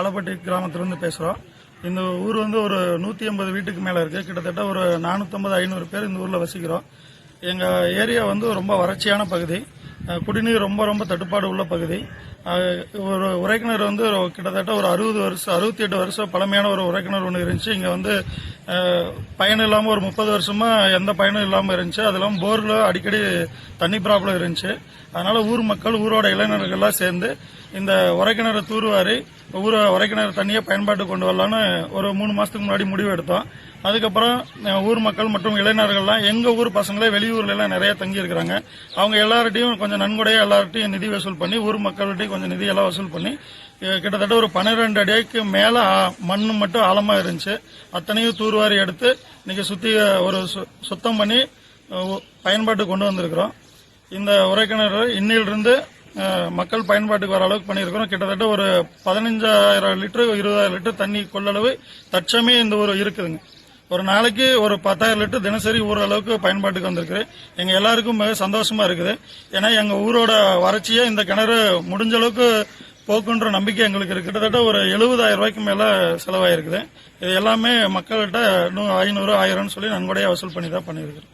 ஆலப்பட்டி கிராமத்திலிருந்து பேசுகிறோம் இந்த ஊர் வந்து ஒரு நூற்றி ஐம்பது வீட்டுக்கு மேலே இருக்குது கிட்டத்தட்ட ஒரு நானூற்றம்பது ஐநூறு பேர் இந்த ஊரில் வசிக்கிறோம். எங்கள் ஏரியா வந்து ரொம்ப வறட்சியான பகுதி. குடிநீர் ரொம்ப ரொம்ப தட்டுப்பாடு உள்ள பகுதி. ஒரு உரைக்கிணறு வந்து கிட்டத்தட்ட ஒரு அறுபது வருஷம் அறுபத்தி எட்டு வருஷம் பழமையான ஒரு உரைக்கிணறு ஒன்று இருந்துச்சு. இங்கே வந்து பயணம் இல்லாமல் ஒரு முப்பது வருஷமாக எந்த பயனும் இல்லாமல் இருந்துச்சு. அது இல்லாமல் போரில் அடிக்கடி தண்ணி ப்ராப்ளம் இருந்துச்சு. அதனால் ஊர் மக்கள் ஊரோட இளைஞர்கள்லாம் சேர்ந்து இந்த உரைக்கிணறு தூர்வாரி ஊரை உரைக்கிணறு தண்ணியை பயன்பாட்டுக்கு கொண்டு வரலான்னு ஒரு மூணு மாசத்துக்கு முன்னாடி முடிவு எடுத்தோம். அதுக்கப்புறம் ஊர் மக்கள் மற்றும் இளைஞர்கள்லாம் எங்க ஊர் பசங்களே வெளியூர்ல எல்லாம் நிறைய தங்கி இருக்கிறாங்க அவங்க எல்லார்ட்டையும் கொஞ்சம் நன்கொடையா எல்லார்ட்டையும் நிதி வசூல் பண்ணி ஊர் மக்கள்கிட்டையும் கொஞ்சம் நிதி எல்லாம் வசூல் பண்ணி கிட்டத்தட்ட ஒரு பன்னிரெண்டு அடிக்கு மேல மண் மட்டும் ஆழமா இருந்துச்சு. அத்தனையும் தூர்வாரி எடுத்து இன்னைக்கு சுத்தி ஒரு சு- சுத்தம் பண்ணி பயன்பாட்டு கொண்டு வந்திருக்கிறோம். இந்த உரைக்கிணறு இன்னிலிருந்து மக்கள் பயன்பாட்டுக்கு வர அளவுக்கு பண்ணியிருக்கிறோம். கிட்டத்தட்ட ஒரு பதினஞ்சாயிரம் லிட்டரு இருபதாயிரம் லிட்டர் தண்ணி கொள்ளளவு தற்சமே இந்த ஊர் இருக்குதுங்க. ஒரு நாளைக்கு ஒரு பத்தாயிரம் லிட்டர் தினசரி ஊர் அளவுக்கு பயன்பாட்டுக்கு வந்திருக்கு எங்க எல்லாருக்கும் மிக சந்தோஷமா இருக்குது. ஏன்னா எங்க ஊரோட வறட்சியை இந்த கிணறு முடிஞ்ச அளவுக்கு போக்குன்ற நம்பிக்கை எங்களுக்கு இருக்கு. கிட்டத்தட்ட ஒரு எழுபதாயிரம் ரூபாய்க்கு மேல செலவாயிருக்குது. இது எல்லாமே மக்கள்கிட்ட இன்னும் ஐநூறு ஆயிரம்னு சொல்லி நன்கொடையாக வசூல் பண்ணி தான் பண்ணியிருக்கிறோம்.